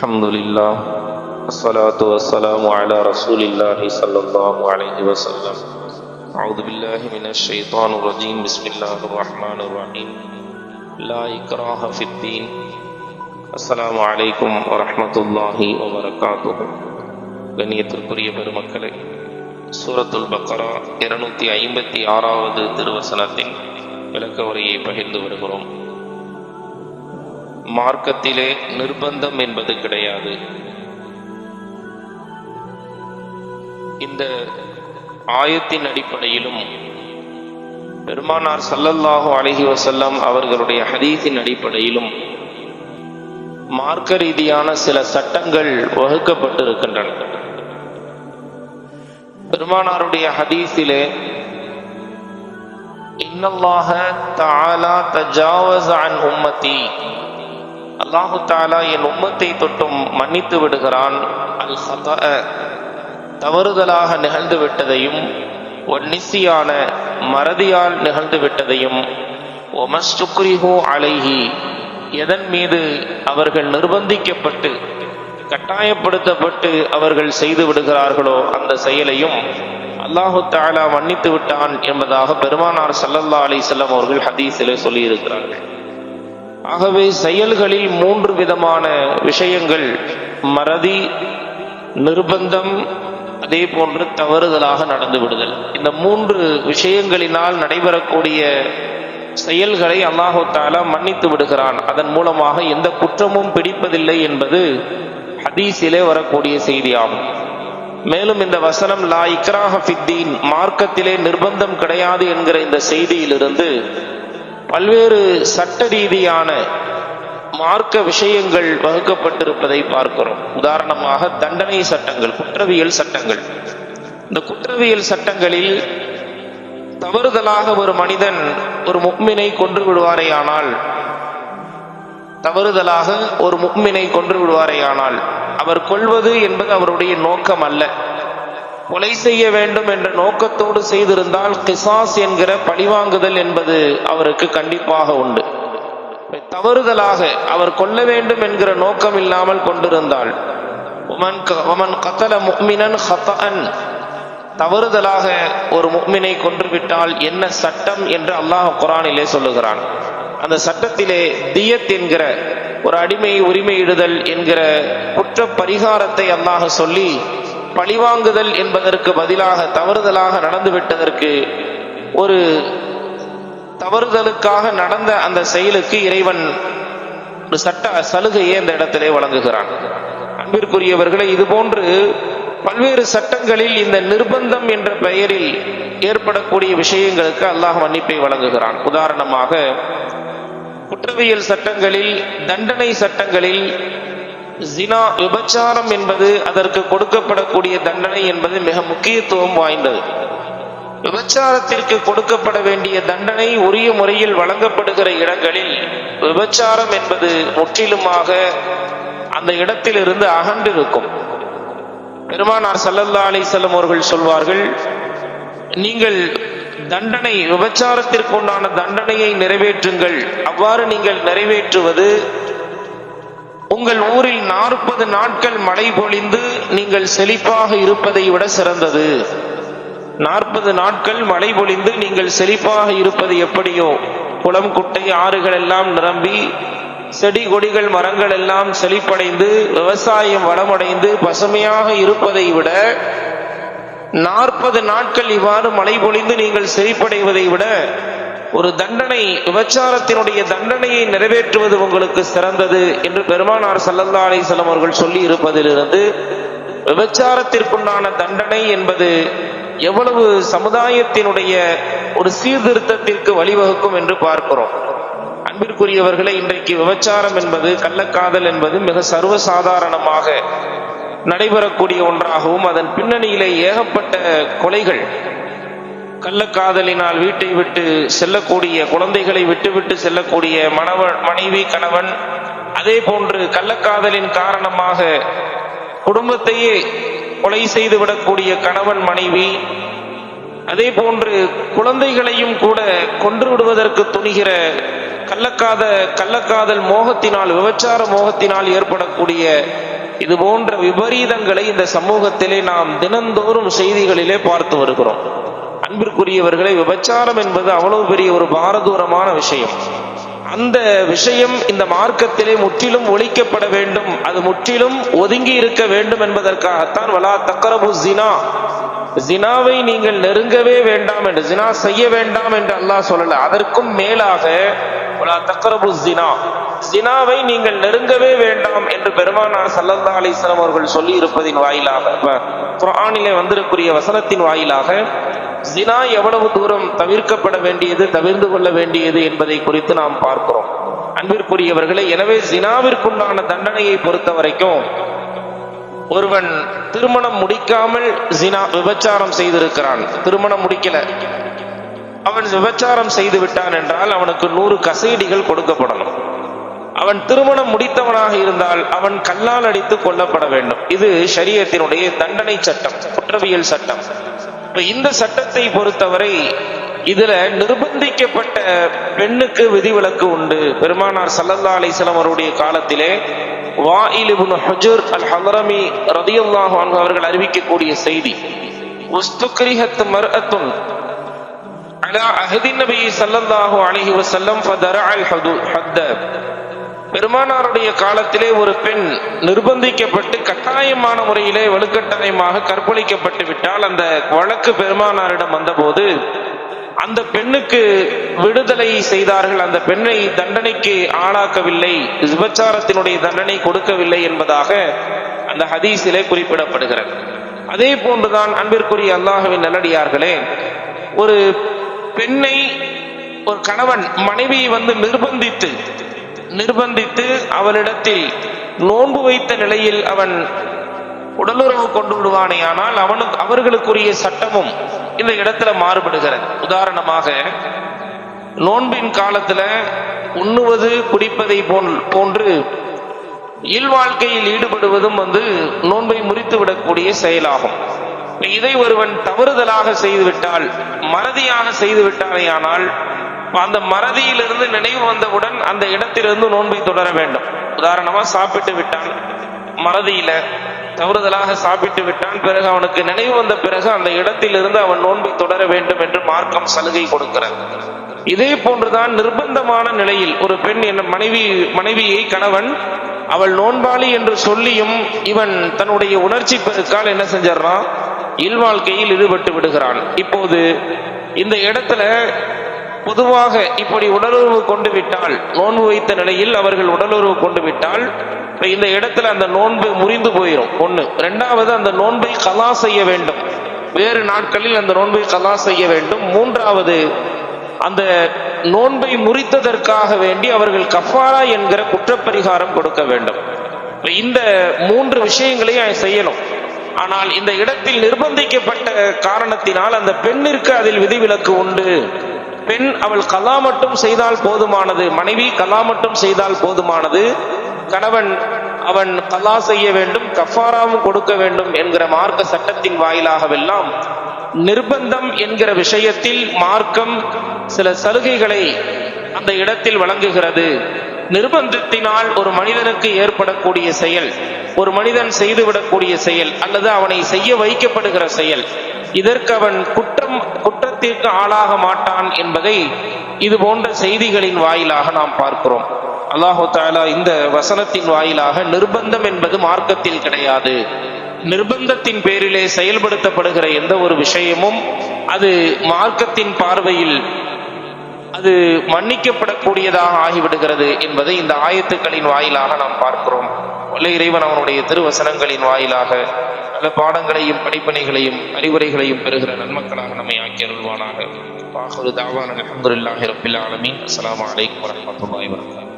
الحمد لله الصلاة والسلام على رسول الله صلى الله عليه وسلم أعوذ بالله من الشيطان الرجيم بسم الله الرحمن الرحيم لا إكراه في الدين السلام عليكم ورحمة الله وبركاته கண்ணியத்திற்குரிய பெருமக்களே சூரத்துல் பக்கரா இருநூத்தி ஐம்பத்தி ஆறாவது திருவசனத்தின் விளக்க உரையை பகிர்ந்து வருகிறோம் மார்க்கத்திலே நிர்பந்தம் என்பது கிடையாது. இந்த ஆயத்தின் அடிப்படையிலும் பெருமானார் சல்லல்லாஹு அலஹி வசல்லம் அவர்களுடைய ஹதீஸின் அடிப்படையிலும் மார்க்க ரீதியான சில சட்டங்கள் வகுக்கப்பட்டிருக்கின்றன. பெருமானாருடைய ஹதீஸிலே இன்னல்லாக தாலா தஜாவஸ அன் உம்மதி அல்லாஹு தாலா என் உம்மத்தை தொட்டும் மன்னித்து விடுகிறான். அல் ஹதஅ தவறுதலாக நிகழ்ந்து விட்டதையும் ஒன்னிசியான மறதியால் நிகழ்ந்து விட்டதையும் ஒமஸ்டுக்ரிஹோ அலைஹி எதன் மீது அவர்கள் நிர்பந்திக்கப்பட்டு கட்டாயப்படுத்தப்பட்டு அவர்கள் செய்து விடுகிறார்களோ அந்த செயலையும் அல்லாஹு தாலா மன்னித்து விட்டான் என்பதாக பெருமானார் சல்லல்லா அலிசல்லாம் அவர்கள் ஹதீஸிலே சொல்லியிருக்கிறார்கள். ஆகவே செயல்களில் மூன்று விதமான விஷயங்கள். மறதி நிர்பந்தம் அதே போன்று தவறுதலாக நடந்து விடுதல். இந்த மூன்று விஷயங்களினால் நடைபெறக்கூடிய செயல்களை அல்லாஹு தாலா மன்னித்து விடுகிறான். அதன் மூலமாக எந்த குற்றமும் பிடிப்பதில்லை என்பது ஹதீஸிலே வரக்கூடிய செய்தியாகும். மேலும் இந்த வசனம் லா இக்ராஹ ஃபித்தீன் மார்க்கத்திலே நிர்பந்தம் கிடையாது என்கிற இந்த செய்தியிலிருந்து பல்வேறு சட்ட ரீதியான மார்க்க விஷயங்கள் வகுக்கப்பட்டிருப்பதை பார்க்கிறோம். உதாரணமாக தண்டனை சட்டங்கள் குற்றவியல் சட்டங்கள். இந்த குற்றவியல் சட்டங்களில் தவறுதலாக ஒரு மனிதன் ஒரு முக்மினை கொன்று விடுவாரேயானால் தவறுதலாக ஒரு முக்மினை கொன்று விடுவாரேயானால் அவர் கொள்வது என்பது அவருடைய நோக்கம் அல்ல கொலை செய்ய வேண்டும் என்ற நோக்கத்தோடு செய்திருந்தால் கிசாஸ் என்கிற பழிவாங்குதல் என்பது அவருக்கு கண்டிப்பாக உண்டு. தவறுதலாக அவர் கொல்ல வேண்டும் என்கிற நோக்கம் இல்லாமல் கொண்டிருந்தால் முக்மினன் தவறுதலாக ஒரு முக்மினை கொன்றுவிட்டால் என்ன சட்டம் என்று அல்லாஹ் குரானிலே சொல்லுகிறான். அந்த சட்டத்திலே தியத் என்கிற ஒரு அடிமை உரிமையிடுதல் என்கிற குற்ற பரிகாரத்தை அல்லாஹ் சொல்லி பழிவாங்குதல் என்பதற்கு பதிலாக தவறுதலாக நடந்துவிட்டதற்கு ஒரு தவறுதலுக்காக நடந்த அந்த செயலுக்கு இறைவன் ஒரு சட்ட சலுகையை அந்த இடத்திலே வழங்குகிறான். அன்பிற்குரியவர்களை இது போன்று பல்வேறு சட்டங்களில் இந்த நிர்பந்தம் என்ற பெயரில் ஏற்படக்கூடிய விஷயங்களுக்கு அல்லாஹ் மன்னிப்பை வழங்குகிறான். உதாரணமாக குற்றவியல் சட்டங்களில் தண்டனை சட்டங்களில் ஜினா விபச்சாரம் என்பது அதற்கு கொடுக்கப்படக்கூடிய தண்டனை என்பது மிக முக்கியத்துவம் வாய்ந்தது. விபச்சாரத்திற்கு கொடுக்கப்பட வேண்டிய தண்டனை உரிய முறையில் வழங்கப்படுகிற இடங்களில் விபச்சாரம் என்பது முற்றிலுமாக அந்த இடத்திலிருந்து அகன்றிருக்கும். பெருமானார் சல்லல்லா அலிசல்லம் அவர்கள் சொல்வார்கள் நீங்கள் தண்டனை விபச்சாரத்திற்குண்டான தண்டனையை நிறைவேற்றுங்கள். அவ்வாறு நீங்கள் நிறைவேற்றுவது உங்கள் ஊரில் நாற்பது நாட்கள் மழை பொழிந்து நீங்கள் செழிப்பாக இருப்பதை விட சிறந்தது. நாற்பது நாட்கள் மழை பொழிந்து நீங்கள் செழிப்பாக இருப்பது எப்படியோ? குளம் குட்டை ஆறுகள் எல்லாம் நிரம்பி செடி கொடிகள் மரங்கள் எல்லாம் செழிப்படைந்து விவசாயம் வளமடைந்து பசுமையாக இருப்பதை விட நாற்பது நாட்கள் இவ்வாறு மழை பொழிந்து நீங்கள் செழிப்படைவதை விட ஒரு தண்டனை விபச்சாரத்தினுடைய தண்டனையை நிறைவேற்றுவது உங்களுக்கு சிறந்தது என்று பெருமானார் சல்லல்லா அலிசல்லம் அவர்கள் சொல்லி இருப்பதிலிருந்து விபச்சாரத்திற்குண்டான தண்டனை என்பது எவ்வளவு சமுதாயத்தினுடைய ஒரு சீர்திருத்தத்திற்கு வழிவகுக்கும் என்று பார்க்கிறோம். அன்பிற்குரியவர்களை இன்றைக்கு விபச்சாரம் என்பது கள்ளக்காதல் என்பது மிக சர்வசாதாரணமாக நடைபெறக்கூடிய ஒன்றாகவும் அதன் பின்னணியிலே ஏகப்பட்ட கொலைகள் கள்ளக்காதலினால் வீட்டை விட்டு செல்லக்கூடிய குழந்தைகளை விட்டுவிட்டு செல்லக்கூடிய மணவன் மனைவி கணவன் அதே போன்று கள்ளக்காதலின் காரணமாக குடும்பத்தையே கொலை செய்து விடக்கூடிய கணவன் மனைவி அதே போன்று குழந்தைகளையும் கூட கொன்று விடுவதற்கு துணிகிற கள்ளக்காத கள்ளக்காதல் மோகத்தினால் விபச்சார மோகத்தினால் ஏற்படக்கூடிய இது போன்ற விபரீதங்களை இந்த சமூகத்திலே நாம் தினந்தோறும் செய்திகளிலே பார்த்து வருகிறோம். அன்பிற்குரியவர்களை விபச்சாரம் என்பது அவ்வளவு பெரிய ஒரு பாரதூரமான விஷயம். அந்த விஷயம் இந்த மார்க்கத்திலே முற்றிலும் ஒழிக்கப்பட வேண்டும். அது முற்றிலும் ஒதுங்கி இருக்க வேண்டும் என்பதற்காகத்தான் வலா தக்கரபு ஜினா ஜினாவை நீங்கள் நெருங்கவே வேண்டாம் என்று ஜினா செய்ய வேண்டாம் என்று அல்லாஹ் சொல்லல. அதற்கும் மேலாக வலா தக்கரபு ஜினா ஜினாவை நீங்கள் நெருங்கவே வேண்டாம் என்று பெருமானார் சல்லல்லா அலிஸ்லாம் அவர்கள் சொல்லி இருப்பதின் வாயிலாக குரானிலே வந்திருக்கூடிய வசனத்தின் வாயிலாக ஜினா எவ்வளவு தூரம் தவிர்க்கப்பட வேண்டியது தவிர்ந்து கொள்ள வேண்டியது என்பதை குறித்து நாம் பார்க்கிறோம். அன்பிற்குரியவர்களே எனவே ஜினாவிற்குண்டான தண்டனையை பொறுத்த வரைக்கும் ஒருவன் திருமணம் முடிக்காமல் ஜினா விபச்சாரம் செய்திருக்கிறான். திருமணம் முடிக்கல. அவன் விபச்சாரம் செய்து விட்டான் என்றால் அவனுக்கு நூறு கசைடிகள் கொடுக்கப்படணும். அவன் திருமணம் முடித்தவனாக இருந்தால் அவன் கல்லால் அடித்து கொல்லப்பட வேண்டும். இது சரியத்தினுடைய தண்டனை சட்டம் குற்றவியல் சட்டம். இப்ப இந்த சட்டத்தை பொறுத்தவரை இதுல நிர்பந்திக்கப்பட்ட பெண்ணுக்கு விதிவிலக்கு உண்டு. பெருமானார் சல்லல்லா அலிஸ்லாம் அவருடைய காலத்திலே வாயில் ஹஜூர் அல் ஹலரமி ரதியுல்லாஹு அவர்கள் அறிவிக்கக்கூடிய செய்தி உஸ்துக்ரிஹத் மர்அத்துன் அலா அஹதி நபி ஸல்லல்லாஹு அலைஹி வஸல்லம் ஃபதரஅ ஹத்த. பெருமானாருடைய காலத்திலே ஒரு பெண் நிர்பந்திக்கப்பட்டு கட்டாயமான முறையிலே வலுக்கட்டாயமாக கற்பழிக்கப்பட்டு விட்டால் அந்த வழக்கு பெருமானாரிடம் வந்தபோது அந்த பெண்ணுக்கு விடுதலை செய்தார்கள். அந்த பெண்ணை தண்டனைக்கு ஆளாக்கவில்லை. விபச்சாரத்தினுடைய தண்டனை கொடுக்கவில்லை என்பதாக அந்த ஹதீஸிலே குறிப்பிடப்படுகிறது. அதே போன்றுதான் அன்பிற்குரிய அல்லாஹுவின் நல்லடியார்களே ஒரு பெண்ணை ஒரு கணவன் மனைவியை வந்து நிர்பந்தித்து நிர்பந்தித்து அவளிடத்தில் நோன்பு வைத்த நிலையில் அவன் உடலுறவு கொண்டு விடுவானே ஆனால் அவனுக்கு அவர்களுக்குரிய சட்டமும் இந்த இடத்துல மாறுபடுகிறது. உதாரணமாக நோன்பின் காலத்துல உண்ணுவது குடிப்பதை போல் போன்று இல்வாழ்க்கையில் ஈடுபடுவதும் வந்து நோன்பை முறித்து விடக்கூடிய செயலாகும். இதை ஒருவன் தவறுதலாக செய்துவிட்டால் மறதியாக செய்து விட்டானேயானால் அந்த மறதியிலிருந்து நினைவு வந்தவுடன் அந்த இடத்திலிருந்து நோன்பை தொடர வேண்டும். உதாரணமா சாப்பிட்டு விட்டான் மறதியில தவறுதலாக சாப்பிட்டு விட்டான் பிறகு அவனுக்கு நினைவு வந்த பிறகு அந்த இடத்திலிருந்து அவன் நோன்பை தொடர வேண்டும் என்று மார்க்கம் சலுகை கொடுக்கிறது. இதே போன்றுதான் நிர்பந்தமான நிலையில் ஒரு பெண் என் மனைவி மனைவியை கணவன் அவள் நோன்பாளி என்று சொல்லியும் இவன் தன்னுடைய உணர்ச்சி பெருக்கால் என்ன செஞ்சிடறான்? இல்வாழ்க்கையில் ஈடுபட்டு விடுகிறான். இப்போது இந்த இடத்துல பொதுவாக இப்படி உடலுறவு கொண்டு விட்டால் நோன்பு வைத்த நிலையில் அவர்கள் உடலுறவு கொண்டு விட்டால் இந்த இடத்துல அந்த நோன்பு முறிந்து போயிடும் ஒன்று ரெண்டாவது அந்த நோன்பை கலா செய்ய வேண்டும். வேறு நாட்களில் அந்த நோன்பை கலா செய்ய வேண்டும். மூன்றாவது அந்த நோன்பை முறித்ததற்காக வேண்டி அவர்கள் கஃபாரா என்கிற குற்றப்பரிகாரம் கொடுக்க வேண்டும். இந்த மூன்று விஷயங்களையும் செய்யணும். ஆனால் இந்த இடத்தில் நிர்பந்திக்கப்பட்ட காரணத்தினால் அந்த பெண்ணிற்கு அதில் விதிவிலக்கு உண்டு. பெண் அவள் கலா மட்டும் செய்தால் போதுமானது. மனைவி கலா மட்டும் செய்தால் போதுமானது. கணவன் அவன் கலா செய்ய வேண்டும் கஃபாராவும் கொடுக்க வேண்டும் என்கிற மார்க்க சட்டத்தின் வாயிலாகவெல்லாம் நிர்பந்தம் என்கிற விஷயத்தில் மார்க்கம் சில சலுகைகளை அந்த இடத்தில் வழங்குகிறது. நிர்பந்தத்தினால் ஒரு மனிதனுக்கு ஏற்படக்கூடிய செயல் ஒரு மனிதன் செய்துவிடக்கூடிய செயல் அல்லது அவனை செய்ய வைக்கப்படுகிற செயல் இதற்கு அவன் குற்றம் குற்றத்திற்கு ஆளாக மாட்டான் என்பதை இது போன்ற செய்திகளின் வாயிலாக நாம் பார்க்கிறோம். அல்லாஹு தாலா இந்த வசனத்தின் வாயிலாக நிர்பந்தம் என்பது மார்க்கத்தில் கிடையாது. நிர்பந்தத்தின் பேரிலே செயல்படுத்தப்படுகிற எந்த ஒரு விஷயமும் அது மார்க்கத்தின் பார்வையில் அது மன்னிக்கப்படக்கூடியதாக ஆகிவிடுகிறது என்பதை இந்த ஆயத்துக்களின் வாயிலாக நாம் பார்க்கிறோம். இறைவன் அவனுடைய திருவசனங்களின் வாயிலாக. பல பாடங்களையும் படிப்பனைகளையும் அறிவுரைகளையும் பெறுகிற நன்மக்களாக நம்மை ஆக்கி அருள்வானாக பாகுரு தாவான அலமதுல்லாஹி ரபில் ஆலமி அஸ்லாம் வலைக்கம் வரஹ்மத்துல்லாஹி வரகாத்து